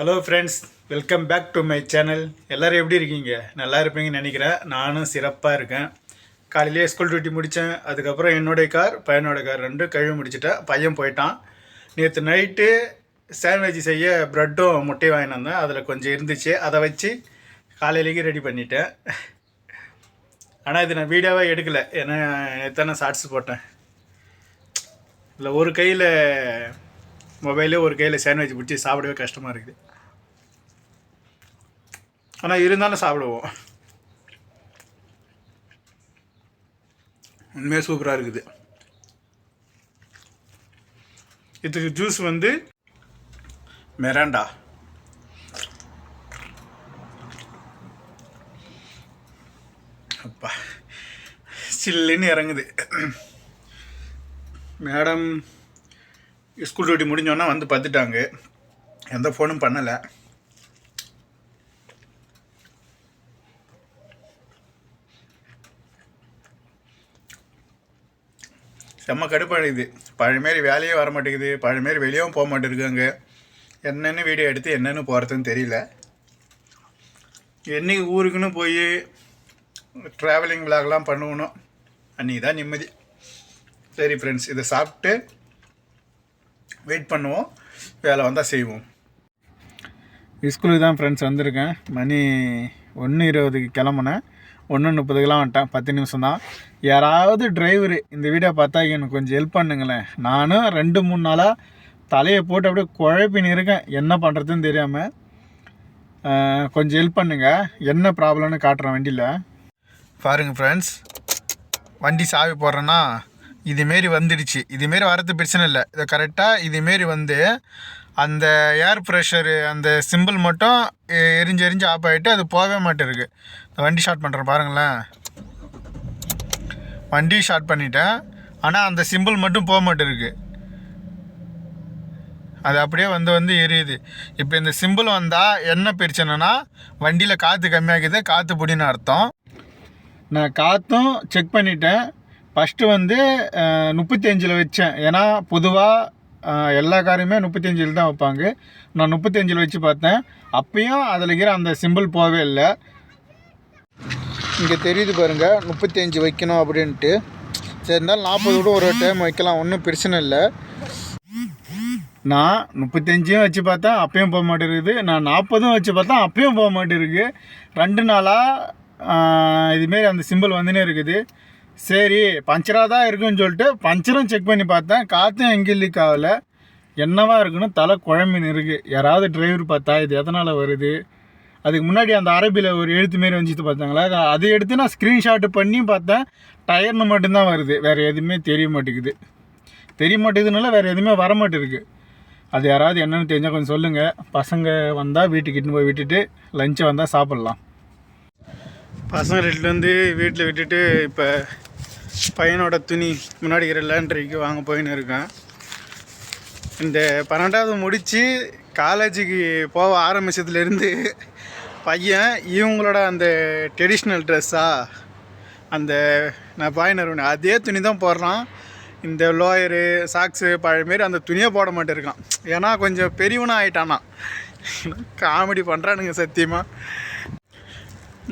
Hello friends welcome back to my channel எல்லோரும் எப்படி இருக்கீங்க? நல்லா இருப்பீங்கன்னு நினைக்கிறேன். நானும் சிறப்பாக இருக்கேன். காலையிலேயே ஸ்கூல் டியூட்டி முடித்தேன் அதுக்கப்புறம் என்னுடைய கார் பையனோட கார் ரெண்டும் கழுவி முடிச்சிட்டேன். பையன் போயிட்டான். நேற்று நைட்டு சாண்ட்விச் செய்ய ப்ரெட்டும் முட்டையும் வாங்கிட்டு வந்தேன். அதில் கொஞ்சம் இருந்துச்சு. அதை வச்சு காலையிலேயே ரெடி பண்ணிட்டேன். ஆனால் இது நான் வீடியோவாக எடுக்கலை. ஏன்னா நேற்று நான் ஷார்ட்ஸ் போட்டேன். இல்லை ஒரு கையில் மொபைலே ஒரு கையில் சாண்ட்விச் பிடிச்சி சாப்பிடவே கஷ்டமாக இருக்குது. ஆனால் இருந்தாலும் சாப்பிடுவோம். உண்மையாக சூப்பராக இருக்குது. இதுக்கு ஜூஸ் வந்து மெராண்டா. அப்பா சில்லுன்னு இறங்குது. மேடம் ஸ்கூல் டியூட்டி முடிஞ்சோன்னா வந்து பார்த்துட்டாங்க எந்த ஃபோனும் பண்ணலை. செம்ம கடுப்பாடுது பழமாரி வேலையே வர மாட்டேங்குது. பழமாரி வெளியவும் போக மாட்டேருக்காங்க என்னென்னு வீடியோ எடுத்து என்னென்னு போகிறதுன்னு தெரியல. என்னைக்கு ஊருக்குன்னு போய் ட்ராவலிங் விளாக்லாம் பண்ணுவணும் அன்றைக்கி தான் நிம்மதி. சரி ஃப்ரெண்ட்ஸ் இதை சாப்பிட்டு வெயிட் பண்ணுவோம். வேலை வந்தால் செய்வோம். ஸ்கூலுக்கு தான் ஃப்ரெண்ட்ஸ் வந்திருக்கேன். மணி ஒன்று இருபதுக்கு கிளம்புனேன். ஒன்று முப்பதுக்கெலாம் வந்துட்டேன். பத்து நிமிஷம் தான். யாராவது டிரைவரு இந்த வீடியோ பார்த்தா எனக்கு கொஞ்சம் ஹெல்ப் பண்ணுங்களேன். நானும் ரெண்டு மூணு நாளாக தலையை போட்டு அப்படியே குழப்பின்னு இருக்கேன். என்ன பண்ணுறதுன்னு தெரியாமல் கொஞ்சம் ஹெல்ப் பண்ணுங்கள் என்ன ப்ராப்ளம்னு காட்டுறேன் வண்டியில். பாருங்கள் ஃப்ரெண்ட்ஸ் வண்டி சாவி போடுறேன்னா இதுமாரி வந்துடுச்சு. இதுமாரி வரது பிரச்சனை இல்லை. இதை கரெக்டாக இதுமாரி வந்து அந்த ஏர் ப்ரெஷரு அந்த சிம்பிள் மட்டும் எ- எரிஞ்சு எரிஞ்சு ஆஃப் ஆகிட்டு அது போகவே மாட்டேருக்கு இந்த வண்டி ஷார்ட் பண்ணுறேன் பாருங்களேன். வண்டி ஷார்ட் பண்ணிட்டேன். ஆனால் அந்த சிம்பிள் மட்டும் போக மாட்டேருக்கு அது அப்படியே வந்து வந்து எரியுது. இப்போ இந்த சிம்பிள் வந்தால் என்ன பிரச்சனைனா வண்டியில் காற்று கம்மியாகுது காற்று பிடின்னு அர்த்தம். நான் காற்றும் செக் பண்ணிட்டேன். ஃபஸ்ட்டு வந்து முப்பத்தஞ்சில் வச்சேன். ஏன்னா பொதுவாக எல்லா காரையுமே முப்பத்தஞ்சில் தான் வைப்பாங்க. நான் முப்பத்தஞ்சில் வச்சு பார்த்தேன். அப்பயும் அதில் இருக்கிற அந்த சிம்பிள் போகவே இல்லை. இங்கே தெரியுது பாருங்கள் முப்பத்தஞ்சு வைக்கணும் அப்படின்ட்டு. சரி இருந்தாலும் நாற்பது கூட ஒரு டைம் வைக்கலாம். ஒன்றும் பிரச்சனை இல்லை. நான் முப்பத்தஞ்சும் வச்சு பார்த்தேன் அப்பயும் போக மாட்டேங்குது. நான் நாற்பதும் வச்சு பார்த்தா அப்பயும் போக மாட்டேருக்கு ரெண்டு நாளாக இதுமாரி அந்த சிம்பிள் வந்துனே இருக்குது. சரி பஞ்சராக தான் இருக்குன்னு சொல்லிட்டு பஞ்சரும் செக் பண்ணி பார்த்தேன். காற்றும் எங்கேயும் லீக் ஆகலை. என்னவா இருக்குன்னு தலை குழம்பின்னு இருக்குது யாராவது டிரைவர் பார்த்தா இது எதனால் வருது? அதுக்கு முன்னாடி அந்த அரபியில் ஒரு எழுத்து மாரி வந்துச்சு பார்த்தாங்களா? அதை எடுத்து நான் ஸ்க்ரீன்ஷாட்டு பண்ணி பார்த்தேன். டயர்னு மட்டும்தான் வருது. வேறு எதுவுமே தெரிய மாட்டேங்குது. தெரிய மாட்டேங்குதுனால வேறு எதுவுமே வர மாட்டேருக்கு அது யாராவது என்னன்னு தெரிஞ்சால் கொஞ்சம் சொல்லுங்கள் பசங்க வந்தால் வீட்டுக்கு போய் விட்டுட்டு லஞ்சை வந்தால் சாப்பிட்லாம். பசங்க ரெட்டில் வந்து வீட்டில் விட்டுட்டு இப்போ பையனோட துணி முன்னாடி இருக்கிற லேண்ட்ரிக்கு வாங்க போயின்னு இருக்கேன். இந்த பன்னெண்டாவது முடித்து காலேஜுக்கு போக ஆரம்பிச்சதுலேருந்து பையன் இவங்களோட அந்த ட்ரெடிஷ்னல் ட்ரெஸ்ஸா அந்த நான் பாயினர் அதே துணி தான் போடுறான். இந்த லோயரு சாக்ஸு பழையமாரி அந்த துணியை போட மாட்டேருக்கான் ஏன்னா கொஞ்சம் பெரியவனாக ஆயிட்டானா. காமெடி பண்ணுறானுங்க சத்தியமாக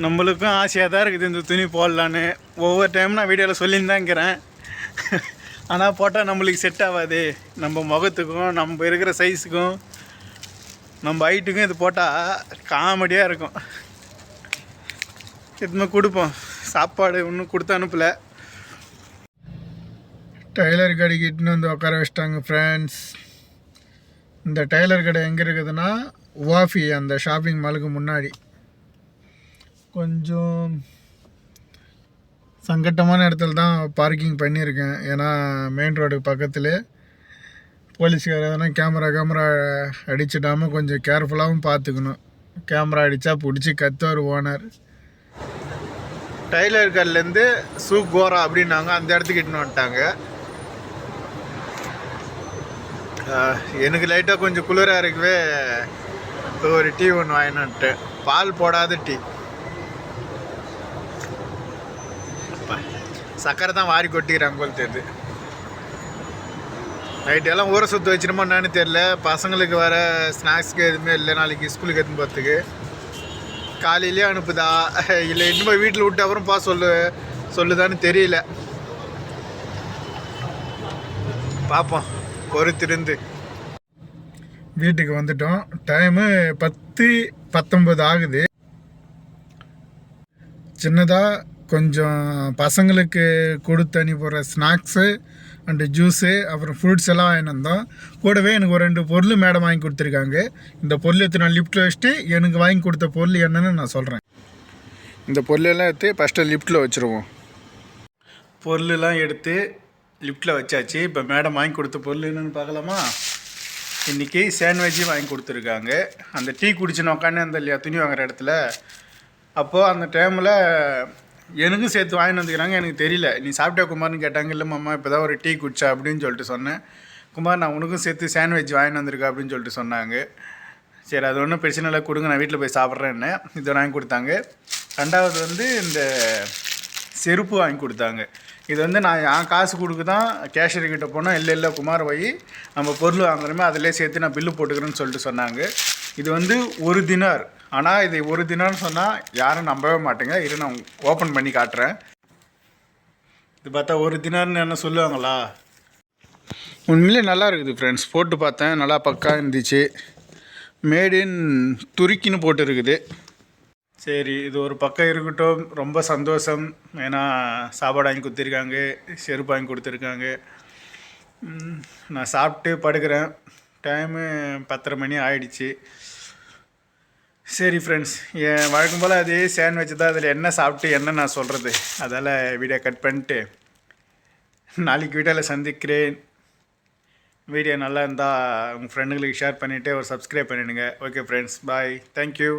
நம்மளுக்கும் ஆசையாக தான் இருக்குது இந்த துணி போடலான்னு. ஒவ்வொரு டைம் நான் வீடியோவில் சொல்லின்னு ஆனால் போட்டால் நம்மளுக்கு செட் ஆகாது நம்ம முகத்துக்கும் நம்ம இருக்கிற சைஸுக்கும் நம்ம ஹைட்டுக்கும் இது போட்டால் காமெடியாக இருக்கும். இதுமாதிரி கொடுப்போம். சாப்பாடு இன்னும் கொடுத்து அனுப்பலை. டைலர் கடைக்கு இட்டுன்னு வந்து உட்கார வச்சிட்டாங்க ஃப்ரெண்ட்ஸ் இந்த டைலர் கடை எங்கே இருக்குதுன்னா வாஃபி அந்த ஷாப்பிங் மாலுக்கு முன்னாடி. கொஞ்சம் சங்கட்டமான இடத்துல தான் பார்க்கிங் பண்ணியிருக்கேன். ஏன்னா மெயின் ரோடு பக்கத்தில் போலீஸ்கார எதனா கேமரா கேமரா அடிச்சிடாமல் கொஞ்சம் கேர்ஃபுல்லாகவும் பார்த்துக்கணும். கேமரா அடித்தா பிடிச்சி கத்துவார் ஓனர் டைலர் கல்லேருந்து சூ கோரா அப்படின்னாங்க. அந்த இடத்துக்கு இட்டுன்னு வந்துட்டாங்க. எனக்கு லைட்டாக கொஞ்சம் குளிராக இருக்கவே ஒரு டீ ஒன்று வாங்கினேன்ட்டேன் பால் போடாத டீ சக்கரை தான் வாரி கொட்டிக்கிறாங்க போல் தெரியுது. நைட்டு எல்லாம் ஊரை சுற்று வச்சிருமோ என்னன்னு தெரில பசங்களுக்கு வர ஸ்நாக்ஸ்க்கு எதுவுமே இல்லை. நாளைக்கு ஸ்கூலுக்கு எதுவும் போகிறதுக்கு காலையிலேயே அனுப்புதா? இல்லை இன்னும் போய் வீட்டில் விட்டு அப்புறம் பா சொல்லு. சொல்லுதான்னு தெரியல. பார்ப்போம் பொறுத்திருந்து. வீட்டுக்கு வந்துட்டோம். டைமு பத்து பத்தொம்பது ஆகுது. சின்னதாக கொஞ்சம் பசங்களுக்கு கொடுத்து அனுப்புகிற ஸ்நாக்ஸு அண்டு ஜூஸு அப்புறம் ஃப்ரூட்ஸ் எல்லாம் வந்தோம். கூடவே எனக்கு ஒரு ரெண்டு பொருள் மேடம் வாங்கி கொடுத்துருக்காங்க. இந்த பொருள் எடுத்து நான் லிஃப்ட்டில் வச்சுட்டு எனக்கு வாங்கி கொடுத்த பொருள் என்னன்னு நான் சொல்கிறேன் இந்த பொருளெல்லாம் எடுத்து ஃபஸ்ட்டு லிஃப்ட்டில் வச்சுருவோம். பொருளெல்லாம் எடுத்து லிஃப்ட்டில் வச்சாச்சு. இப்போ மேடம் வாங்கி கொடுத்த பொருள் என்னென்னு பார்க்கலாமா? இன்றைக்கி சாண்ட்விட்ஜு வாங்கி கொடுத்துருக்காங்க. அந்த டீ குடிச்சுன்னு உட்காந்து அந்த இல்லையா துணி வாங்குற இடத்துல. அப்போது அந்த டைமில் எனக்கும் சேர்த்து வாங்கிட்டு வந்துக்கிறாங்க. எனக்கு தெரியல. நீ சாப்பிட்டா குமார்னு கேட்டாங்க. இல்லை மாமா இப்போ தான் ஒரு டீ குடிச்சா அப்படின்னு சொல்லிட்டு சொன்னேன். குமார் நான் உனக்கும் சேர்த்து சாண்ட்விச் வாங்கிட்டு வந்திருக்கா அப்படின்னு சொல்லிட்டு சொன்னாங்க. சரி அது ஒன்றும் பிரச்சனை இல்லை. கொடுங்க நான் வீட்டில் போய் சாப்பிட்றேன்னு இதை வாங்கி கொடுத்தாங்க. ரெண்டாவது வந்து இந்த செருப்பு வாங்கி கொடுத்தாங்க. இது வந்து நான் என் காசு கொடுக்க தான் கேஷியர் கிட்ட போனால் இல்லை இல்லை குமார் போய் நம்ம பொருள் வாங்குறோமே அதிலே சேர்த்து நான் பில்லு போட்டுக்கிறேன்னு சொல்லிட்டு சொன்னாங்க. இது வந்து ஒரு தினார். ஆனால் இது ஒரு தினார்னு சொன்னால் யாரும் நம்பவே மாட்டேங்க. இரு நான் ஓப்பன் பண்ணி காட்டுறேன். இது பார்த்தா ஒரு தினார்னு என்ன சொல்லுவாங்களா? உண்மையிலே நல்லா இருக்குது ஃப்ரெண்ட்ஸ் போட்டு பார்த்தேன். நல்லா பக்கா இருந்துச்சு. மேட் இன் துருக்கின்னு போட்டு இருக்குது. சரி இது ஒரு பக்கம் இருக்கட்டும். ரொம்ப சந்தோஷம். ஏன்னா சாப்பாடு வாங்கி கொடுத்துருக்காங்க. செருப்பு வாங்கி கொடுத்துருக்காங்க. நான் சாப்பிட்டு படுக்கிறேன். டைமு பத்தரை மணி ஆயிடுச்சு. சரி ஃப்ரெண்ட்ஸ் என் வழக்கம் போல் அதே சாண்ட்விச் தான் அதில் என்ன சாப்பிட்டு என்ன நான் சொல்கிறது அதால் வீடியோ கட் பண்ணிட்டு நாளைக்கு வீடியோவில் சந்திக்கிறேன். வீடியோ நல்லா இருந்தால் உங்கள் ஃப்ரெண்டுங்களுக்கு ஷேர் பண்ணிவிட்டு ஒரு சப்ஸ்கிரைப் பண்ணிவிடுங்க ஓகே ஃப்ரெண்ட்ஸ் பாய் தேங்க்யூ